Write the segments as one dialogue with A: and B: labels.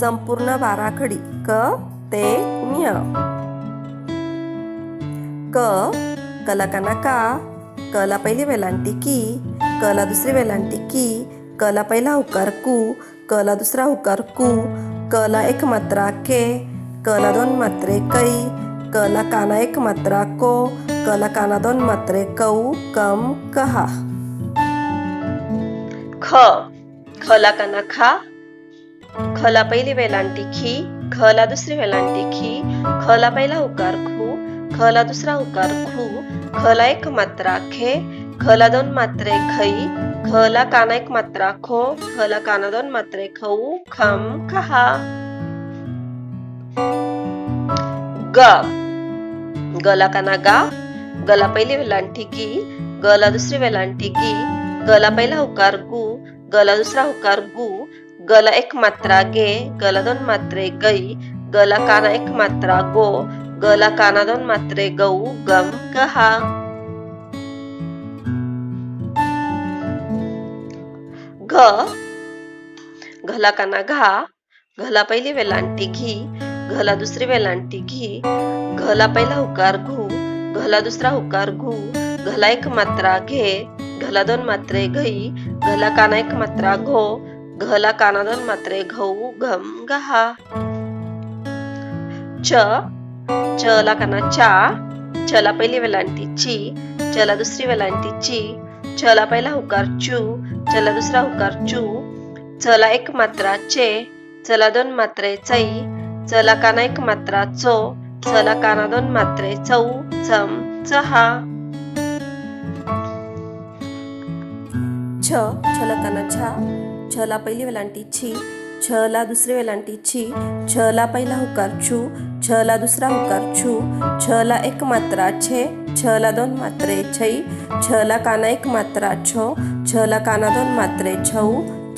A: संपूर्ण बाराखडी क ते न्य क कलाकाना का कला पहिली वेलांटी की कला दुसरी वेलांटी की कला पहिला हुकार कू कला दुसरा हुकार कू कला एक मात्रा के कला दोन मात्रे कै कला काना एक मात्रा को कला काना दोन मात्रे कौ कम कहा. ख खला काना खा खला पहिली वेलांटी खी खला दुसरी वेलांटी खी खला पहिला उकार खू खला दुसरा उकार खू खला एक मात्रा खे खला दोन मात्रे खई खला काना एक मात्रा खो खला काना दोन मात्रे खऊ खम खहा. ग. गला काना गा. गला पहिली वेलांटी गी गला दुसरी वेलांटी गी गला पहिला उकार गु गला दुसरा उकार गु गला एक मात्रा गे गला दोन मात्रे गई गला काना एक मात्रा गो गला काना दोन मात्रे गऊ गम गहा. घ घला काना घा घला पहिली वेलांटी घी घला दुसरी वेलांटी घी घला पहिला हुकार घू घला दुसरा हुकार घू घला एक मात्रा घे घला दोन मात्रे घई घला काना एक मात्रा घो घला काना दोन मात्रे घऊ घम गहा. च चला काना चा चला पहिली वेलांटी ची चला दुसरी वेलांटी ची चला पहिला हुकार चू चला दुसरा हुकार चू चला एक मात्रा चे चला दोन मात्रे चई चला काना एक मात्रा चो चला काना दोन मात्रे चौ चम चहा. छ चला काना छा छला पहिली वेलांटी छी छला दुसरी वेलांटी छी छला पहिला हुकार छू छला दुसरा हुकार छू छला एक मात्रा छे छला दोन मात्रे छै छला काना एक मात्रा छो छला काना दोन मात्रे छौ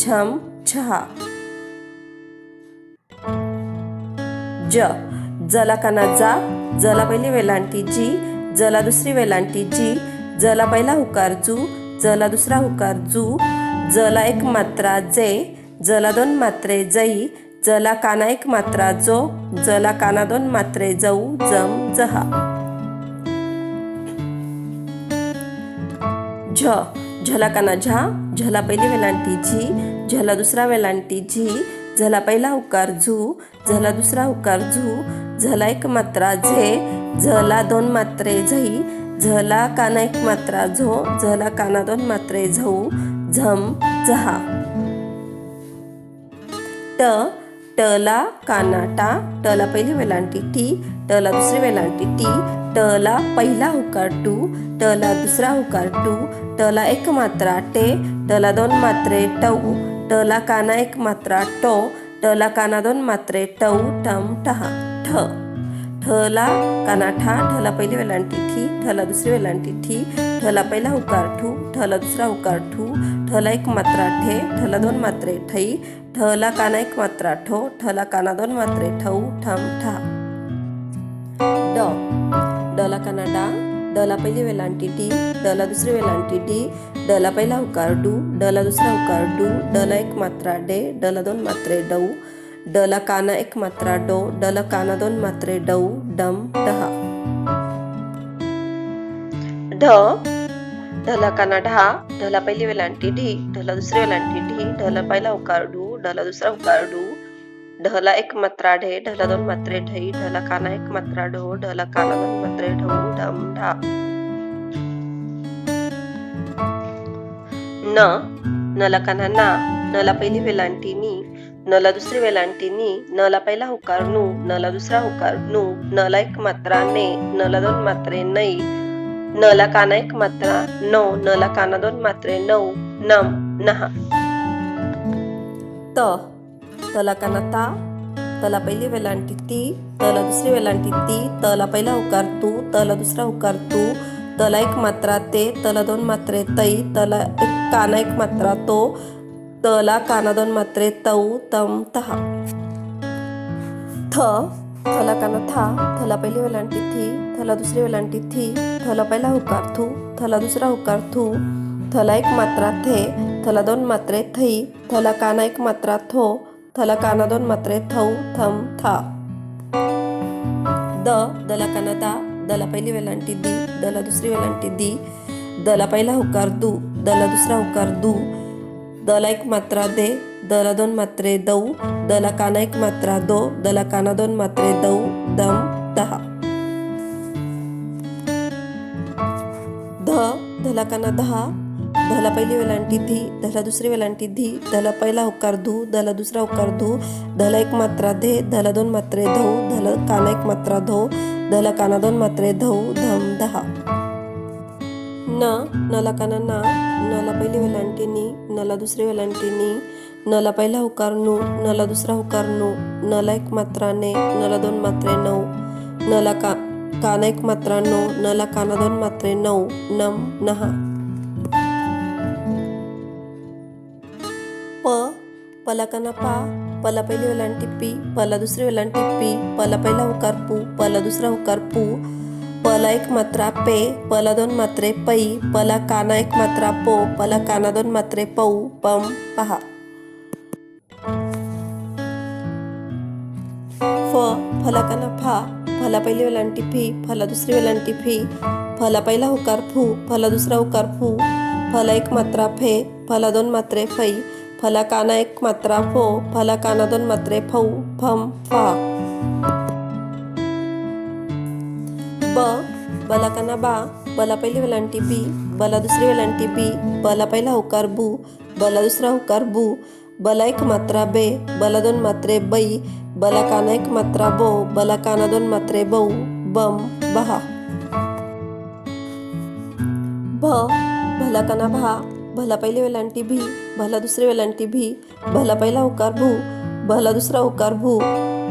A: छम छहा। ज जला काना जा जला पहिली वेलांटी जी जला दुसरी वेलांटी जी जला पहिला हुकार जू जला दुसरा हुकार जू जला एक मात्रा जे जला दोन मात्रे जई जला काना एक मात्रा जो जला काना दोन मात्रे जाऊ जम जहा. झ झला काना झा झला पहिली वेलांटी झी झला दुसरा वेलांटी झी झला पहिला उकार झू झला दुसरा उकार झू झला एक मात्रा झे झला दोन मात्रे झई झला काना एक मात्रा झो झला काना दोन मात्रे झऊ झम झहा. ट टला कानाटा टला पहिली वेलांटी टी टला दुसरी वेलांटी टी टला पहिला हुकार टू टला दुसरा हुकार टू टला एक मात्रा टे टला दोन मात्रे टऊ टला काना एक मात्रा टो टला काना दोन मात्रे टऊ टम टहा ठ. ठला कानाठा ठला पहिली वेलांटी ठी ठला दुसरी वेलांटी ठी ठला पहिला उकार ठू ठला दुसरा उकार ठू ठला एक मात्रा ठे ठला दोन मात्रे ठई ठला काना एक मात्रा ठो ठला काना दोन मात्रे ठऊ ठम ठा ड डला काना डा डला पहिली वेलांटी टी डला दुसरी वेलांटी टी डला पहिला उकार डू डला दुसरा उकार डू डला एक मात्रा डे डला दोन मात्रे डऊ डला काना एक मात्रा डो डला काना दोन मात्रे डऊ डम डहा ढ ढला काना ढा ढला पहिली वेलांटी ढी ढला दुसरी वेलांटी ढी ढला पहिला उकार डू ढला दुसरा उकार डू. ढला एक मात्रा ढे ढला दोन मात्रे ढई ढला काना एक मात्रा ढो ढला काना दोन मात्रे ढो ढम ढा. न नला काना ना नला पहिली वेलांटी नी नला दुसरी वेलांटी नी नला पहिला हुकार नू नला दुसरा हुकार नू नला एक मात्रा ने नला दोन मात्रे नई नला काना एक मात्रा नो नला काना दोन मात्रे नऊ नम नहा. त तला काना ता तला पहिली वेलांटी ती तला दुसरी वेलांटी ती तला पहिला उकार तू तला दुसरा उकार तू तला एक मात्रा ते तला दोन मात्रे तई तला एक काना एक मात्रा तो तला काना दोन मात्रे तऊ तम तहा. थ थला काना था थला पहिली वेलांटी थी थला दुसरी वेलांटी थी थला पहिला हुकार थू थला दुसरा हुकार थू थला एक मात्रा थे थला दोन मात्रे थई थला काना एक मात्रा थो थला काना दोन मात्रे थौ थम था। द दला काना दा दला पहिली वेलांटी दी दला दुसरी वेलांटी दी दला पहिला हुकार दू दला दुसरा हुकार दू दला एक मात्रा दे दला दोन मात्रे दऊ दला काना एक मात्रा दो दला काना दोन मात्रे दऊ दम दहा. ध धला काना दहा धला पहिली वेलांटी धी धला दुसरी वेलांटी धी धला पहिला होकार धू धला दुसरा होकार धू धला एक मात्रा धे धला दोन मात्रे धऊ धला काना एक मात्रा धो धला काना दोन मात्रे धऊ धम दहा. न नला काना ना नला पहिली वेलांटी नी नला दुसरी वेलांटी नी नला पहिला हुकार नू नला दुसरा हुकार नू नला एक मात्रा ने नला दोन मात्रे नऊ नला का काना एक मात्रा नो नला काना दोन मात्रे नऊ नम नहा. प पला काना पा पला पहिली वेलांटी पी पला दुसरी वेलांटी पी पला पहिला हुकार पू पला दुसरा हुकार पू पला एक मात्रा पे पला दोन मात्रे पै पला काना एक मात्रा पो पला काना दोन मात्रे पौ पम पहा. फ फला काना फा फला पहिली वेलांटी फी फला दुसरी वेलांटी फी फला पहिला हुकार फू फला दुसरा हुकार फू फला एक मात्रा फे फला दोन मात्रे फै फला काना एक मात्रा फो फला काना दोन मात्रे फौ फम फा. बला कना बा बला पहिली वेलांटी बी बला दुसरी वेलांटी बी बला पहिला होकार बू बला दुसरा होकार बू बला एक मात्रा बे बला दोन मात्रे बै बला काना एक मात्रा बो बला काना दोन मात्रे बौ बम बहा. भ भला काना भा भला पहिली वेलांटी भी भला दुसरी वेलांटी भी भला पहिला होकार भू भला दुसरा होकार भू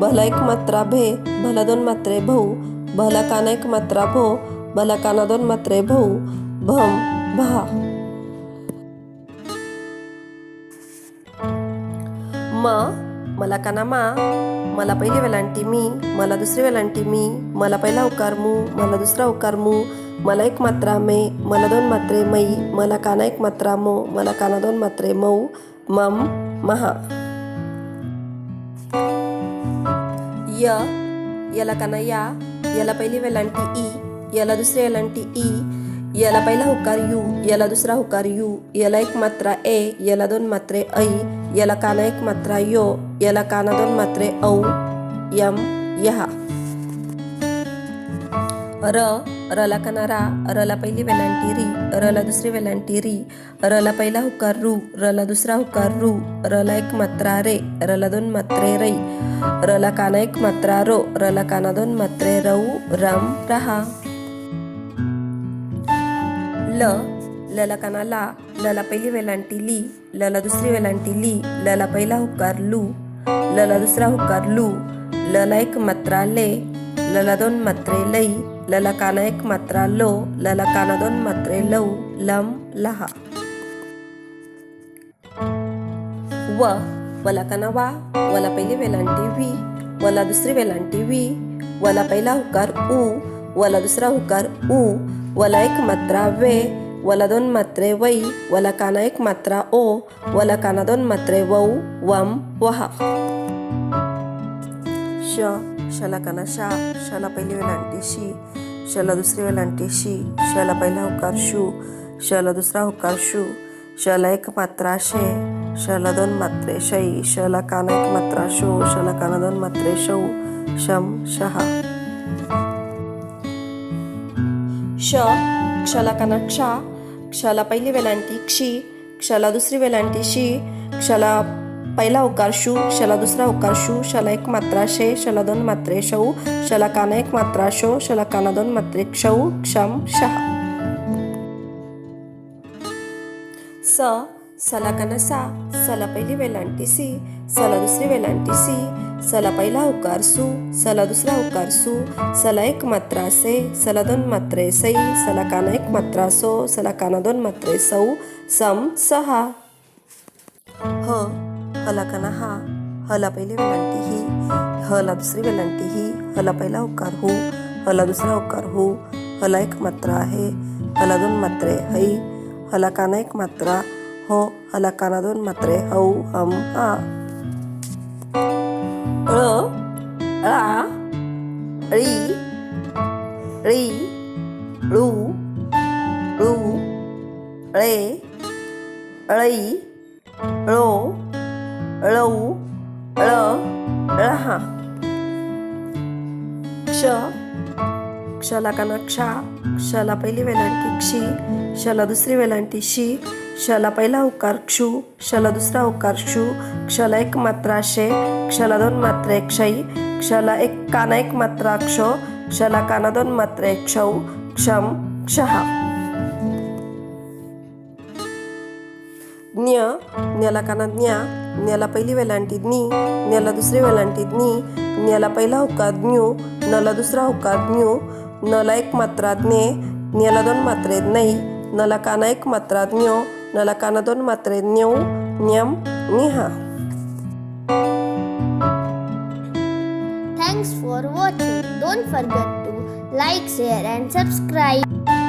A: भला एक मात्रा भे भला दोन मात्रे भाऊ भला काना एक मात्रा भो भला काना दोन मात्रे भाऊ भम भा। म मला काना मा मला पहिली वेलांटी मी मला दुसरी वेलांटी मी मला पहिला उकार मू मला दुसरा उकार मू मला एक मात्रा मे मला दोन मात्रे मई मला काना एक मात्रा मो मला काना दोन मात्रे मऊ मम महा। य याला काना या याला पहिली वेलांटी ई याला दुसरी वेलांटी ई याला पहिला हुकार यू याला दुसरा हुकार यू याला एक मात्रा ए याला दोन मात्रे ऐ याला काना एक मात्रा यो याला काना दोन मात्रे औ यम यहा. र रला काना रा रला पहिली वेलांटी री रला दुसरी वेलांटी री रला पहिला हुकार रू रला दुसरा हुकार रू रला एक मात्रा रे रला दोन मात्रे रई रला काना एक मात्रा रो रला काना दोन मात्रे रऊ रम रहा। ल लला काना ला लला पहिली वेलांटी ली लला दुसरी वेलांटी ली लला पहिला हुकार लू लला दुसरा हुकार लू लला एक मात्रा ले लला दोन मात्रे लई लला एक मात्रा लो लला दोन मात्रे लव लम लहा. व वलकाना वा वला पहिली वेलांटी वी वला दुसरी वेलांटी वी वला पहिला हुकार उ वला दुसरा हुकार उ वला एक मात्रा वे वला दोन मात्रे वै वला काना एक मात्रा ओ वला काना दोन मात्रे वौ वम वहा. श शाला काना शा पहिली वेलांटी शी शला दुसरी वेलांटी शी शला पहिला हुकार शू शला दुसरा हुकार शू शला एक मात्रा शे शला दोन मात्रे शई शाला काना एक मात्रा शो शला काना दोन मात्रे शौ शम शहा. श क्षला कानाक्षा क्षला पहिली वेलांटी क्षी क्षला दुसरी वेलांटी शी क्षला पहिला उकार शू शला दुसरा उकार शू शला एक मात्रा शे शला दोन मात्रे शौ शला काना एक मात्रा शो शला काना दोन मात्रे क्षौ क्षम शहा. स सला काना सा सला पहिली वेलांटी सी सला दुसरी वेलांटी सी सला पहिला उकार सू सला दुसरा उकार सू सला एक मात्रा से सला दोन मात्रे सई सला काना एक मात्रा सो सला काना दोन मात्रे सौ सम सहा. ह हलाकाना हा हला पहिली वेलांटी ही हला दुसरी वेलांटी ही हला पहिला उकार हो हला दुसरा उकार हो हला एक मात्रा आहे हला दोन मात्रे है हला काना एक मात्रा हो हला काना दोन मात्रे हौ हम हा. ळ ळा ळी ळी ळू ळू ळे ळई ळो ळऊ ळ ळहा क्ष. क्षला कानाक्षा क्षला पहिली वेलांटी क्षी क्षला दुसरी वेलांटी शी क्षला पहिला उकार क्षू क्षला दुसरा उकार क्षू क्षला एक मात्रा शे क्षला दोन मात्रे क्षयी क्षला एक काना एक मात्रा क्ष क्षला काना दोन मात्रे क्षौ क्षम क्षहा. ज्ञ ज्ञला काना ज्ञा ज्ञला पहिली वेलांटी ज्ञी ज्ञला दुसरी वेलांटी ज्ञी ज्ञला पहिला हुकार ज्ञू नला दुसरा हुकार ज्ञू नला एक मात्रा ज्ञे ज्ञला दोन मात्रे ज्ञई नला काना एक मात्रा ज्ञो नला काना दोन मात्रे ज्ञौ ज्ञम निहा
B: Thanks for watching. Don't forget to like, share, and subscribe.